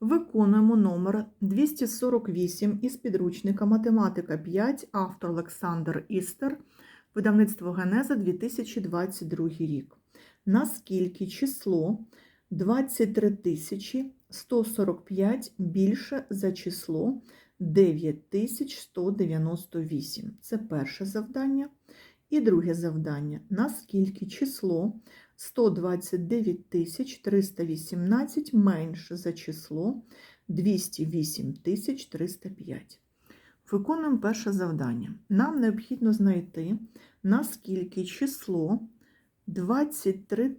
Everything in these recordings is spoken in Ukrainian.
Виконуємо номер 248 із підручника Математика 5, автор Олександр Істер, видавництво Генеза 2022 рік. Наскільки число 23 145 більше за число 9198? Це перше завдання. І друге завдання. Наскільки число 129 318 менше за число 208 305. Виконуємо перше завдання. Нам необхідно знайти, наскільки число 23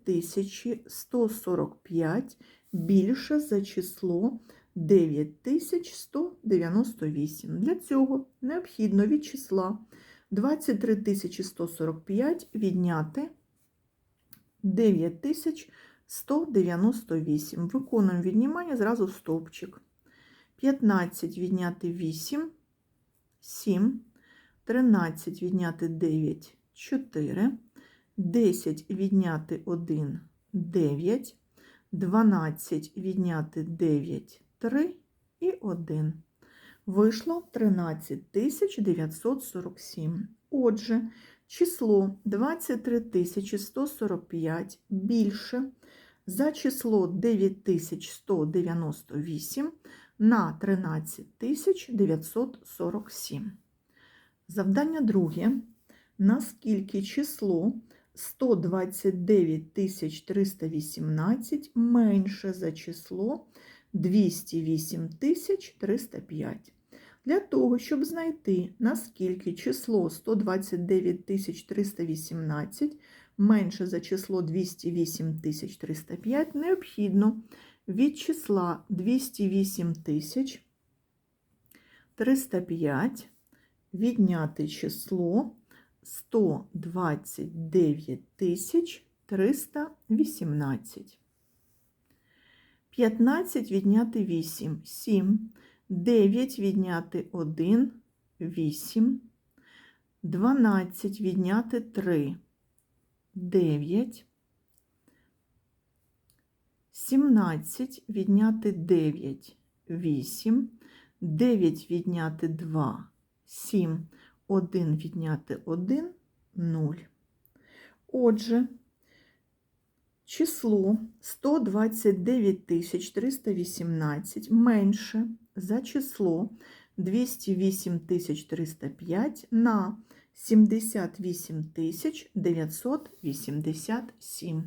145 більше за число 9198. Для цього необхідно від числа 23 145 відняти 9198. Виконуємо віднімання зразу стовпчик. 15 відняти 8, 7, 13 відняти 9, 4, 10 відняти 1, 9, 12 відняти 9, 3 і 1. Вийшло 13 947. Отже, число 23 145 більше за число 9198 на 13 947. Завдання друге. Наскільки число 129 318 менше за число 208 305. Для того, щоб знайти, наскільки число 129 318 менше за число 208 305, необхідно від числа 208 305 відняти число 129 318. 15 відняти 8 7. 9 відняти 1 8. 12 відняти 3 9. 17 відняти 9 8. 9 відняти 2 7. 1 відняти 1 0. Отже, число 129 318 менше за число 208 305 на 78 987.